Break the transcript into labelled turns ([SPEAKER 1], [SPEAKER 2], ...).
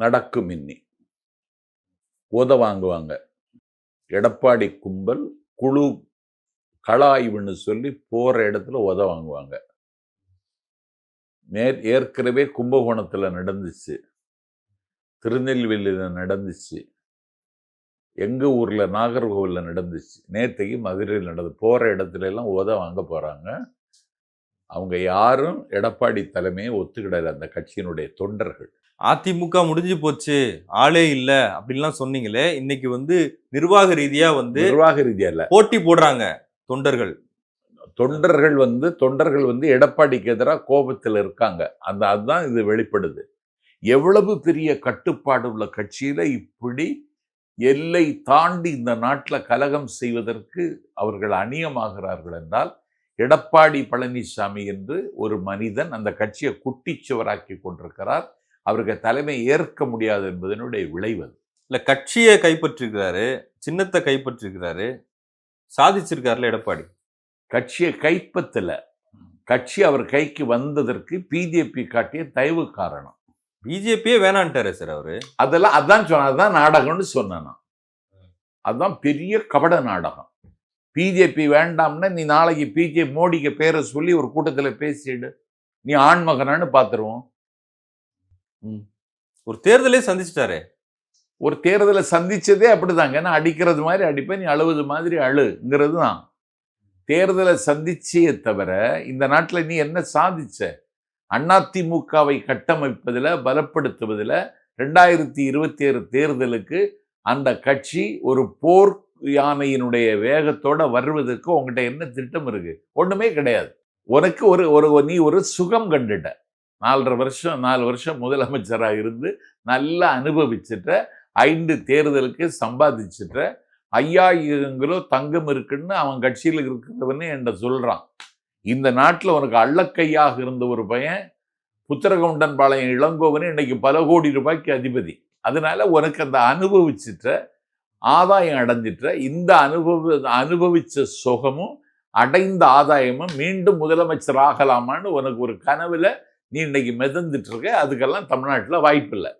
[SPEAKER 1] நடக்கும் இன்னி உத வாங்குவாங்க. எடப்பாடி கும்பல் குழு கலாய்வுன்னு சொல்லி போற இடத்துல உத வாங்குவாங்க. நேர் ஏற்கனவே கும்பகோணத்தில் நடந்துச்சு. திருநெல்வேலியில் நடந்துச்சு. எங்கள் ஊரில் நாகர்கோவிலில் நடந்துச்சு. நேத்தைக்கு மதுரையில் நடந்து போகிற இடத்துல எல்லாம் உத வாங்க போறாங்க. அவங்க யாரும் எடப்பாடி தலைமையை ஒத்துக்கிடல அந்த கட்சியினுடைய தொண்டர்கள்.
[SPEAKER 2] அதிமுக முடிஞ்சு போச்சு ஆளே இல்ல அப்படின்லாம் சொன்னீங்களே இன்னைக்கு வந்து நிர்வாக ரீதியா வந்து
[SPEAKER 1] நிர்வாக ரீதியா இல்ல.
[SPEAKER 2] போட்டி போடுறாங்க தொண்டர்கள்.
[SPEAKER 1] தொண்டர்கள் வந்து தொண்டர்கள் வந்து எடப்பாடிக்கு எதிராக கோபத்தில் இருக்காங்க. அந்த அதுதான் இது வெளிப்படுது. எவ்வளவு பெரிய கட்டுப்பாடு உள்ள கட்சியில இப்படி எல்லை தாண்டி இந்த நாட்டில் கலகம் செய்வதற்கு அவர்கள் அந்நியமாகிறார்கள் என்றால் எடப்பாடி பழனிசாமி என்று ஒரு மனிதன் அந்த கட்சியை குட்டிச்சுவராக்கி கொண்டிருக்கிறார். அவருக்கு தலைமை ஏற்க முடியாது என்பதனுடைய விளைவு அது.
[SPEAKER 2] இல்ல கட்சியை கைப்பற்றிருக்கிறாரு சின்னத்தை கைப்பற்றிருக்கிறாரு சாதிச்சிருக்காருல எடப்பாடி?
[SPEAKER 1] கட்சியை கைப்பற்றல. கட்சி அவர் கைக்கு வந்ததற்கு பிஜேபி காட்டிய தயவு காரணம்.
[SPEAKER 2] பிஜேபியே வேணான்ட்டாரு சார் அவரு.
[SPEAKER 1] அதெல்லாம் அதான் சொன்ன அதான் நாடகம்னு சொன்னேன் நான். அதுதான் பெரிய கபட நாடகம். பிஜேபி வேண்டாம்னா நீ நாளைக்கு பிஜே மோடிக்கு பேரை சொல்லி ஒரு கூட்டத்தில் பேசிடு. நீ ஆண்மகனான்னு பார்த்துருவோம்
[SPEAKER 2] ஒரு தேர்தலே சந்திச்சிட்டாரு.
[SPEAKER 1] ஒரு தேர்தலை சந்திச்சதே அப்படிதாங்க. நான் அடிக்கிறது மாதிரி அடிப்பேன் நீ அழுவது மாதிரி அழுங்கிறது தான். தேர்தலை சந்திச்சே தவிர இந்த நாட்டில் நீ என்ன சாதிச்ச? அதிமுகவை கட்டமைப்பதில் பலப்படுத்துவதில் ரெண்டாயிரத்தி இருபத்தி ஏழு தேர்தலுக்கு அந்த கட்சி ஒரு போர் யானையினுடைய வேகத்தோட வருவதற்கு உங்ககிட்ட என்ன திட்டம் இருக்கு? ஒன்றுமே கிடையாது. உனக்கு ஒரு ஒரு நீ ஒரு சுகம் கண்டுட்ட. நாலரை வருஷம் நாலு வருஷம் முதலமைச்சராக இருந்து நல்லா அனுபவிச்சுட்ட ஐந்து தேர்தலுக்கு சம்பாதிச்சுட்ட ஐயாயிரம் கிலோ தங்கம் இருக்குன்னு அவன் கட்சியில் இருக்கிறவனே என்கிட்ட சொல்கிறான் இந்த நாட்டில் உனக்கு அள்ளக்கையாக இருந்த ஒரு பையன் புத்திரகவுண்டன் பாளையம் இளங்கோவனே இன்னைக்கு பல கோடி ரூபாய்க்கு அதிபதி. அதனால உனக்கு அந்த அனுபவிச்சிட்ட ஆதாயம் அடைஞ்சிட்ட இந்த அனுபவ அனுபவித்த சுகமும் அடைந்த ஆதாயமும் மீண்டும் முதலமைச்சர் ஆகலாமான்னு உனக்கு ஒரு கனவில் நீ இன்னைக்கு மிதந்துட்டு இருக்க. அதுக்கெல்லாம் தமிழ்நாட்டில் வாய்ப்பு இல்லை